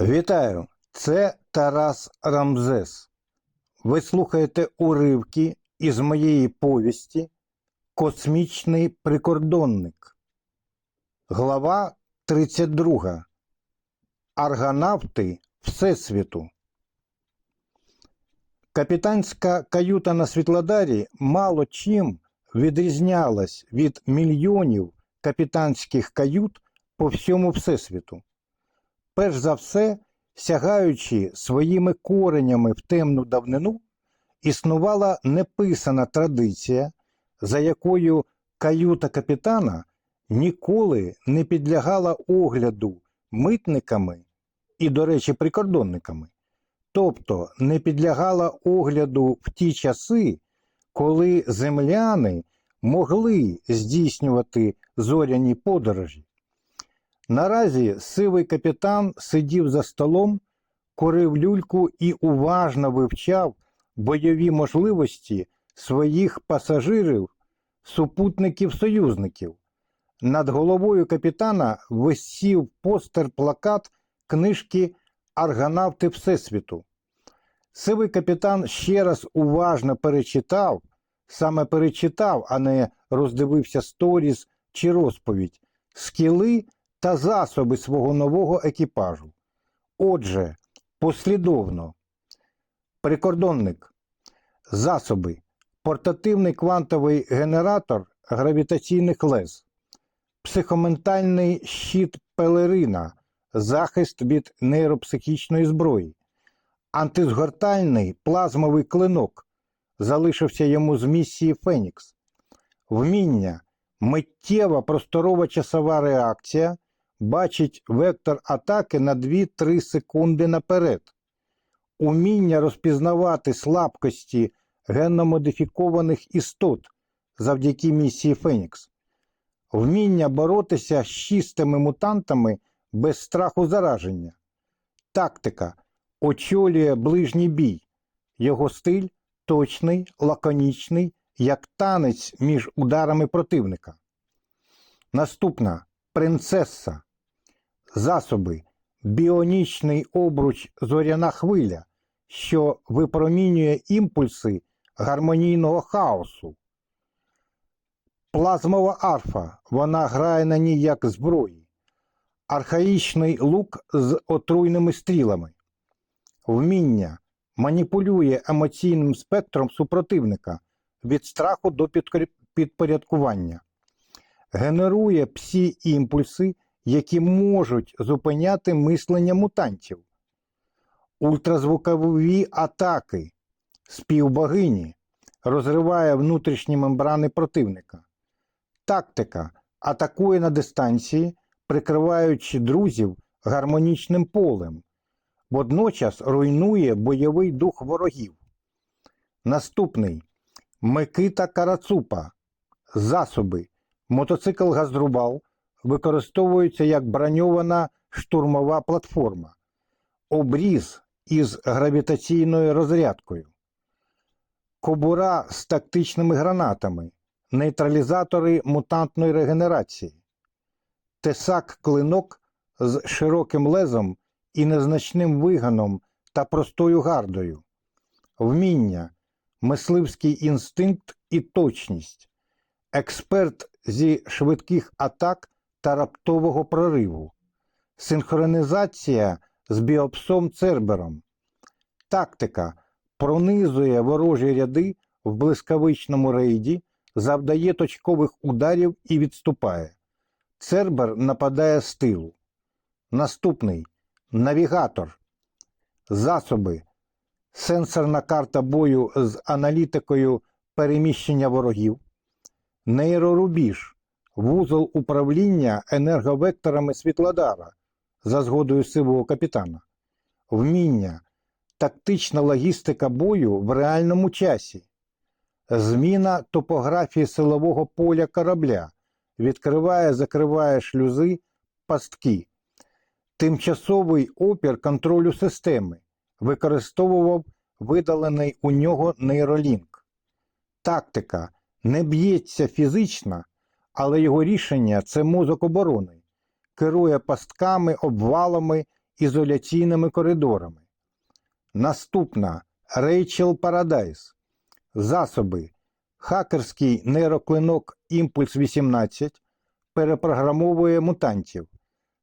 Вітаю! Це Тарас Рамзес. Ви слухаєте уривки із моєї повісті Космічний прикордонник. Глава 32. Аргонавти Всесвіту. Капітанська каюта на Світлодарі мало чим відрізнялась від мільйонів капітанських кают по всьому Всесвіту перш за все, сягаючи своїми коренями в темну давнину, існувала неписана традиція, за якою каюта капітана ніколи не підлягала огляду митниками і, до речі, прикордонниками, тобто не підлягала огляду в ті часи, коли земляни могли здійснювати зоряні подорожі. Наразі сивий капітан сидів за столом, курив люльку і уважно вивчав бойові можливості своїх пасажирів, супутників союзників. Над головою капітана висів постер плакат книжки Аргонавти Всесвіту. Сивий капітан ще раз уважно перечитав, саме перечитав, а не роздивився сторіс чи розповідь, скіли та засоби свого нового екіпажу. Отже, послідовно. Прикордонник. Засоби. Портативний квантовий генератор гравітаційних лез. Психоментальний щит пелерина. Захист від нейропсихічної зброї. Антизгортальний плазмовий клинок. Залишився йому з місії Фенікс. Вміння. Миттєва просторова часова реакція бачить вектор атаки на 2-3 секунди наперед. Уміння розпізнавати слабкості генномодифікованих істот завдяки місії Фенікс. Вміння боротися з чистими мутантами без страху зараження. Тактика очолює ближній бій. Його стиль точний, лаконічний, як танець між ударами противника. Наступна принцеса. Засоби. Біонічний обруч зоряна хвиля, що випромінює імпульси гармонійного хаосу. Плазмова арфа. Вона грає на ній як зброї. Архаїчний лук з отруйними стрілами. Вміння маніпулює емоційним спектром супротивника від страху до підпорядкування. Генерує псі імпульси, які можуть зупиняти мислення мутантів. Ультразвукові атаки співбогині розриває внутрішні мембрани противника. Тактика атакує на дистанції, прикриваючи друзів гармонічним полем, водночас руйнує бойовий дух ворогів. Наступний Микита Карацупа. Засоби. Мотоцикл Газдрубал використовується як броньована штурмова платформа. Обріз із гравітаційною розрядкою. Кобура з тактичними гранатами. Нейтралізатори мутантної регенерації. Тесак клинок з широким лезом і незначним виганом та простою гардою. Вміння мисливський інстинкт і точність, експерт зі швидких атак та раптового прориву, синхронізація з біопсом Цербером, тактика пронизує ворожі ряди в блискавичному рейді, завдає точкових ударів і відступає. Цербер нападає з тилу. Наступний навігатор, засоби. Сенсорна карта бою з аналітикою переміщення ворогів, нейрорубіж, вузол управління енерговекторами Світлодара за згодою сивого капітана, вміння, тактична логістика бою в реальному часі, зміна топографії силового поля корабля, відкриває, закриває шлюзи, пастки, тимчасовий опір контролю системи. Використовував видалений у нього нейролінк. Тактика. Не б'ється фізично, але його рішення це мозок оборони, керує пастками, обвалами ізоляційними коридорами. Наступна Рейчел Парадайс. Засоби. Хакерський нейроклинок Імпульс 18 перепрограмовує мутантів.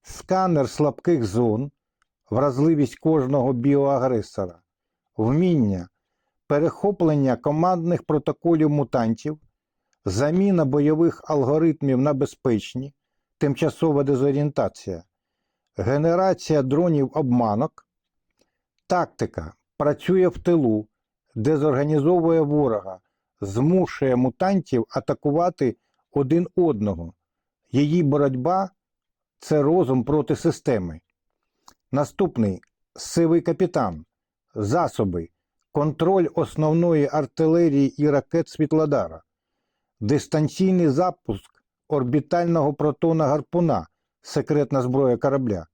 Сканер слабких зон, вразливість кожного біоагресора, вміння, перехоплення командних протоколів мутантів, заміна бойових алгоритмів на безпечні, тимчасова дезорієнтація, генерація дронів обманок, тактика працює в тилу, дезорганізовує ворога, змушує мутантів атакувати один одного. Її боротьба це розум проти системи. Наступний сивий капітан, засоби, контроль основної артилерії і ракет Світлодара, дистанційний запуск орбітального протона гарпуна, секретна зброя корабля,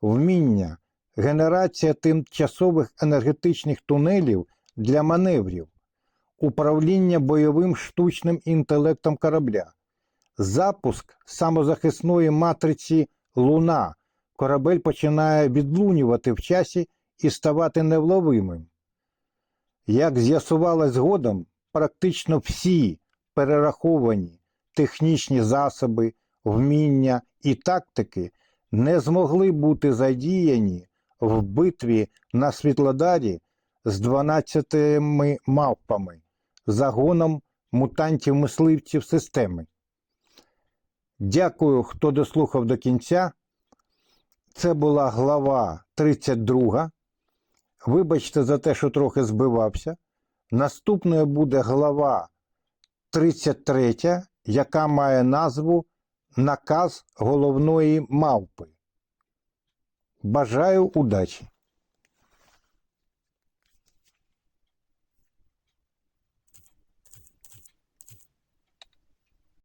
вміння, генерація тимчасових енергетичних тунелів для маневрів, управління бойовим штучним інтелектом корабля, запуск самозахисної матриці Луна. Корабель починає відлунювати в часі і ставати невловимим. Як з'ясувалось згодом, практично всі перераховані технічні засоби, вміння і тактики не змогли бути задіяні в битві на Світлодарі з 12 мавпами, загоном мутантів-мисливців системи. Дякую, хто дослухав до кінця. Це була глава 32. Вибачте за те, що трохи збивався. Наступною буде глава 33, яка має назву Наказ головної мавпи. Бажаю удачі!